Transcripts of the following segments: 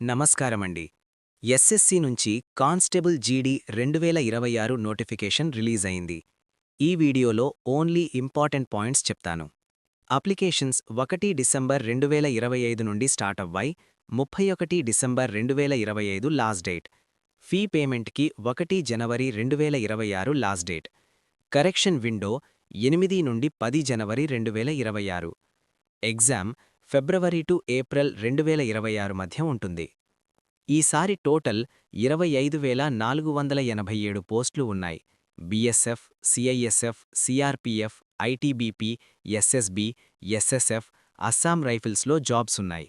నమస్కారమండి. ఎస్ఎస్సి నుంచి కానిస్టేబుల్ జీడీ రెండు వేల ఇరవై ఆరు నోటిఫికేషన్ రిలీజ్ అయింది. ఈ వీడియోలో ఓన్లీ ఇంపార్టెంట్ పాయింట్స్ చెప్తాను. అప్లికేషన్స్ ఒకటి డిసెంబర్ రెండు వేల ఇరవై ఐదు నుండి స్టార్ట్ అవ్వాయి. ముప్పై ఒకటి డిసెంబర్ రెండు వేల ఇరవై ఐదు లాస్ట్ డేట్. ఫీ పేమెంట్కి ఒకటి జనవరి రెండు వేల ఇరవై ఆరు లాస్ట్ డేట్. కరెక్షన్ విండో ఎనిమిది నుండి పది జనవరి రెండు వేల ఇరవై ఆరు. ఎగ్జామ్ ఫిబ్రవరి టు ఏప్రిల్ రెండు వేల ఇరవై ఆరు మధ్య ఉంటుంది. ఈసారి టోటల్ ఇరవై ఐదు వేల నాలుగు వందల ఎనభై ఏడు పోస్టులు ఉన్నాయి. BSF CISF CRPF ITBP SSB SSF Assam రైఫిల్స్లో jobs ఉన్నాయి.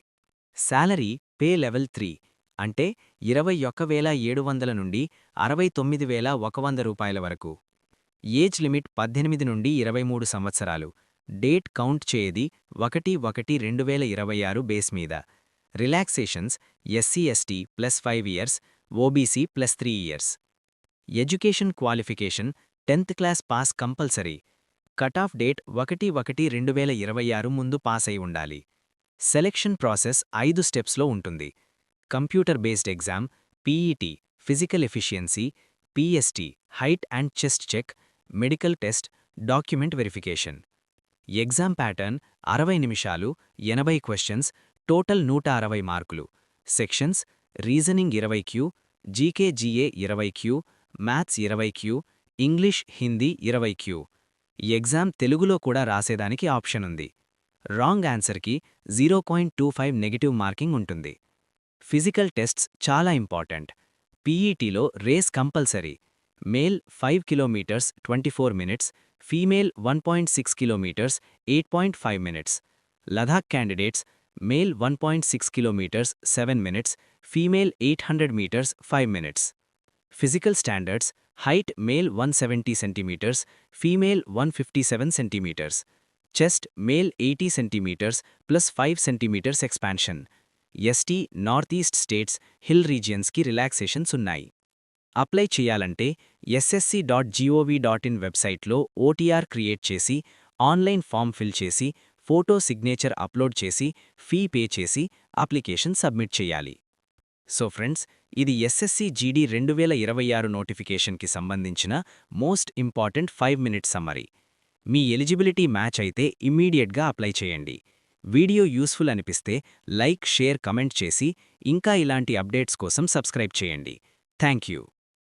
శాలరీ పే లెవెల్ త్రీ అంటే ఇరవై ఒక్క వేల ఏడు వందల నుండి అరవై తొమ్మిది వేల ఒక వంద రూపాయల వరకు. ఏజ్ లిమిట్ పద్దెనిమిది నుండి ఇరవై మూడు సంవత్సరాలు. డేట్ కౌంట్ చేయది ఒకటి ఒకటి రెండు వేల ఇరవై ఆరు బేస్ మీద. Relaxations SC ST plus five years OBC plus three years. Education qualification tenth class pass compulsory. Cut off date ఒకటి ఒకటి రెండు వేల ఇరవై ఆరు ముందు పాస్ అయి ఉండాలి. సెలెక్షన్ ప్రాసెస్ ఐదు స్టెప్స్లో ఉంటుంది. Computer based exam PET physical efficiency PST height and chest check medical test document verification. Exam pattern అరవై నిమిషాలు ఎనభై క్వశ్చన్స్ టోటల్ నూట అరవై మార్కులు. సెక్షన్స్ రీజనింగ్ ఇరవై Q G K G A ఇరవై క్యూ మ్యాథ్స్ ఇరవై క్యూ ఇంగ్లీష్ హిందీ ఇరవై క్యూ. ఎగ్జామ్ తెలుగులో కూడా రాసేదానికి ఆప్షన్ ఉంది. Wrong ఆన్సర్కి zero point two five negative marking ఉంటుంది. ఫిజికల్ టెస్ట్స్ చాలా important. పీఈటీలో race compulsory. male 5 kilometers 24 minutes, female 1.6 kilometers 8.5 minutes. Ladakh candidates male 1.6 kilometers 7 minutes, female 800 meters 5 minutes. Physical standards height male 170 centimeters, female 157 centimeters. Chest male 80 centimeters plus 5 centimeters expansion. ST Northeast states, hill regions ki relaxation sunnai. Apply చేయాలంటే SSC dot G O V dot in వెబ్సైట్లో OTR create చేసి online form fill చేసి photo signature upload చేసి fee pay చేసి application submit చేయాలి. So friends ఇది SSC GD రెండు వేల ఇరవై ఆరు నోటిఫికేషన్కి సంబంధించిన most important five minutes summary. మీ ఎలిజిబిలిటీ మ్యాచ్ అయితే ఇమ్మీడియట్గా అప్లై చేయండి. వీడియో యూస్ఫుల్ అనిపిస్తే లైక్ షేర్ కమెంట్ చేసి ఇంకా ఇలాంటి అప్డేట్స్ కోసం సబ్స్క్రైబ్ చేయండి. Thank you